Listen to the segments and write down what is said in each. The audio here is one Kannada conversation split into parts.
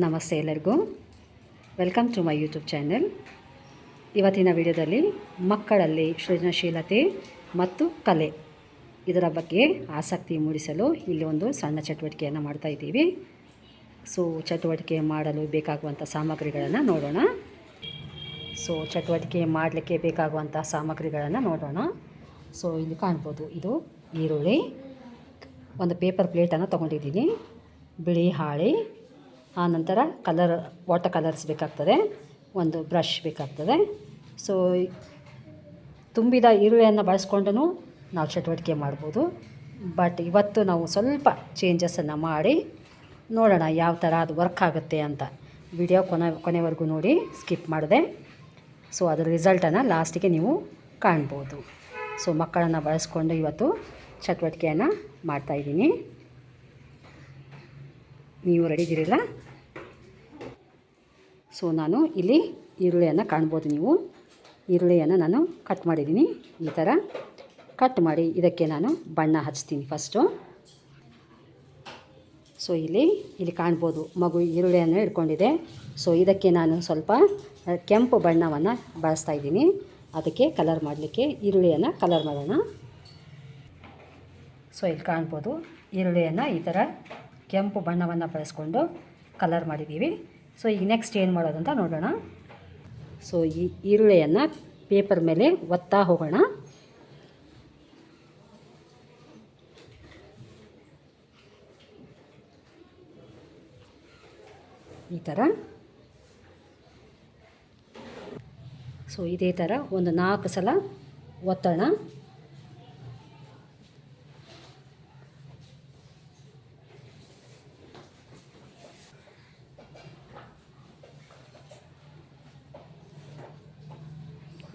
ನಮಸ್ತೆ ಎಲ್ಲರಿಗೂ. Welcome to my YouTube channel ಇವತ್ತಿನ ವಿಡಿಯೋದಲ್ಲಿ ಮಕ್ಕಳಲ್ಲಿ ಸೃಜನಶೀಲತೆ ಮತ್ತು ಕಲೆ ಇದರ ಬಗ್ಗೆ ಆಸಕ್ತಿ ಮೂಡಿಸಲು ಇಲ್ಲಿ ಒಂದು ಸಣ್ಣ ಚಟುವಟಿಕೆಯನ್ನು ಮಾಡ್ತಾ ಇದ್ದೀವಿ. ಸೊ ಚಟುವಟಿಕೆ ಮಾಡಲು ಬೇಕಾಗುವಂಥ ಸಾಮಗ್ರಿಗಳನ್ನು ನೋಡೋಣ. ಸೊ ಚಟುವಟಿಕೆ ಮಾಡಲಿಕ್ಕೆ ಬೇಕಾಗುವಂಥ ಸಾಮಗ್ರಿಗಳನ್ನು ನೋಡೋಣ. ಸೊ ಇಲ್ಲಿ ಕಾಣ್ಬೋದು, ಇದು ಈರುಳ್ಳಿ. ಒಂದು ಪೇಪರ್ ಪ್ಲೇಟನ್ನು ತೊಗೊಂಡಿದ್ದೀನಿ. ಬಿಳಿ ಹಾಳೆ ಆನಂತರ ಕಲರ್ ವಾಟರ್ ಕಲರ್ಸ್ ಬೇಕಾಗ್ತದೆ. ಒಂದು ಬ್ರಷ್ ಬೇಕಾಗ್ತದೆ. ಸೊ ತುಂಬಿದ ಈರುಳ್ಳಿಯನ್ನು ಬಳಸ್ಕೊಂಡು ನಾವು ಚಟುವಟಿಕೆ ಮಾಡ್ಬೋದು. ಬಟ್ ಇವತ್ತು ನಾವು ಸ್ವಲ್ಪ ಚೇಂಜಸನ್ನು ಮಾಡಿ ನೋಡೋಣ ಯಾವ ಥರ ಅದು ವರ್ಕ್ ಆಗುತ್ತೆ ಅಂತ. ವಿಡಿಯೋ ಕೊನೆ, ಕೊನೆವರೆಗೂ ನೋಡಿ ಸ್ಕಿಪ್ ಮಾಡಿದೆ. ಸೊ ಅದರ ರಿಸಲ್ಟನ್ನು ಲಾಸ್ಟಿಗೆ ನೀವು ಕಾಣ್ಬೋದು. ಸೊ ಮಕ್ಕಳನ್ನು ಬಳಸ್ಕೊಂಡು ಇವತ್ತು ಚಟುವಟಿಕೆಯನ್ನು ಮಾಡ್ತಾಯಿದ್ದೀನಿ ನೀವು ರೆಡಿ ಇದ್ದೀರಲ್ಲ? ಸೊ ನಾನು ಇಲ್ಲಿ ಈರುಳ್ಳಿಯನ್ನು ಕಾಣ್ಬೋದು ನೀವು. ಈರುಳ್ಳಿಯನ್ನು ನಾನು ಕಟ್ ಮಾಡಿದ್ದೀನಿ ಈ ಥರ ಕಟ್ ಮಾಡಿ ಇದಕ್ಕೆ ನಾನು ಬಣ್ಣ ಹಚ್ತೀನಿ ಫಸ್ಟು ಸೊ ಇಲ್ಲಿ ಇಲ್ಲಿ ಕಾಣ್ಬೋದು ಮಗು ಈರುಳ್ಳಿಯನ್ನು ಹಿಡ್ಕೊಂಡಿದೆ. ಸೊ ಇದಕ್ಕೆ ನಾನು ಸ್ವಲ್ಪ ಕೆಂಪು ಬಣ್ಣವನ್ನು ಬಳಸ್ತಾ ಇದ್ದೀನಿ. ಅದಕ್ಕೆ ಕಲರ್ ಮಾಡಲಿಕ್ಕೆ ಈರುಳ್ಳಿಯನ್ನು ಕಲರ್ ಮಾಡೋಣ. ಸೊ ಇಲ್ಲಿ ಕಾಣ್ಬೋದು ಈರುಳ್ಳಿಯನ್ನು ಈ ಥರ ಕೆಂಪು ಬಣ್ಣವನ್ನು ಬಳಸ್ಕೊಂಡು ಕಲರ್ ಮಾಡಿದ್ದೀವಿ. ಸೊ ಈಗ ನೆಕ್ಸ್ಟ್ ಏನು ಮಾಡೋದು ಅಂತ ನೋಡೋಣ. ಸೊ ಈ ಈರುಳ್ಳಿಯನ್ನು ಪೇಪರ್ ಮೇಲೆ ಒತ್ತಾ ಹೋಗೋಣ. ಈ ಥರ ಸೊ ಇದೇ ಥರ ಒಂದು ನಾಲ್ಕು ಸಲ ಒತ್ತೋಣ.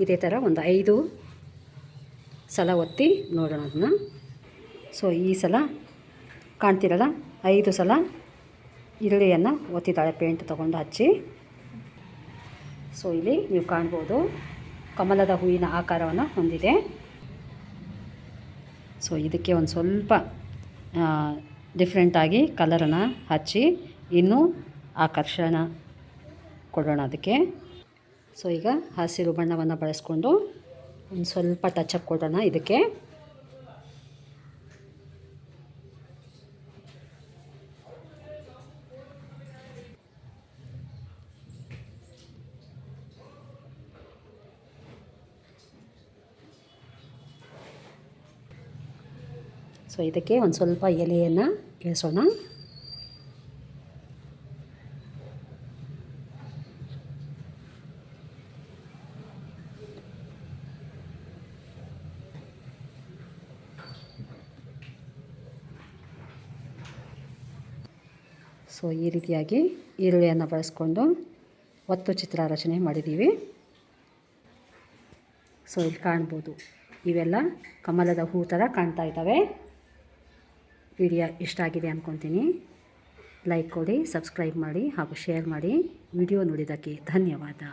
ಇದೇ ಥರ ಒಂದು ಐದು ಸಲ ಒತ್ತಿ ನೋಡೋಣ ಅದನ್ನು. ಸೊ ಈ ಸಲ ಕಾಣ್ತಿರಲ್ಲ, ಐದು ಸಲ ಈರುಳ್ಳಿಯನ್ನು ಒತ್ತಿದ್ದಾಳೆ ಪೇಂಟ್ ತೊಗೊಂಡು ಹಚ್ಚಿ. ಸೊ ಇಲ್ಲಿ ನೀವು ಕಾಣ್ಬೋದು ಕಮಲದ ಹೂವಿನ ಆಕಾರವನ್ನು ಹೊಂದಿದೆ. ಸೊ ಇದಕ್ಕೆ ಒಂದು ಸ್ವಲ್ಪ ಡಿಫ್ರೆಂಟಾಗಿ ಕಲರನ್ನು ಹಚ್ಚಿ ಇನ್ನೂ ಆಕರ್ಷಣ ಕೊಡೋಣ ಅದಕ್ಕೆ. ಸೊ ಈಗ ಹಸಿರು ಬಣ್ಣವನ್ನು ಬಳಸ್ಕೊಂಡು ಒಂದು ಸ್ವಲ್ಪ ಟಚಪ್ ಕೊಡೋಣ ಇದಕ್ಕೆ. ಸೊ ಇದಕ್ಕೆ ಒಂದು ಸ್ವಲ್ಪ ಎಲೆಯನ್ನು ಇಳಿಸೋಣ. ಸೊ ಈ ರೀತಿಯಾಗಿ ಈರುಳ್ಳಿಯನ್ನು ಬಳಸ್ಕೊಂಡು ಒತ್ತು ಚಿತ್ರ ರಚನೆ ಮಾಡಿದ್ದೀವಿ. ಸೊ ಇಲ್ಲಿ ಕಾಣ್ಬೋದು. ಇವೆಲ್ಲ ಕಮಲದ ಹೂ ಥರ ಕಾಣ್ತಾ ಇದ್ದಾವೆ. ವಿಡಿಯೋ ಇಷ್ಟ ಆಗಿದೆ ಅಂದ್ಕೊತೀನಿ ಲೈಕ್ ಕೊಡಿ, ಸಬ್ಸ್ಕ್ರೈಬ್ ಮಾಡಿ ಹಾಗೂ ಶೇರ್ ಮಾಡಿ. ವಿಡಿಯೋ ನೋಡಿದ್ದಕ್ಕೆ ಧನ್ಯವಾದ.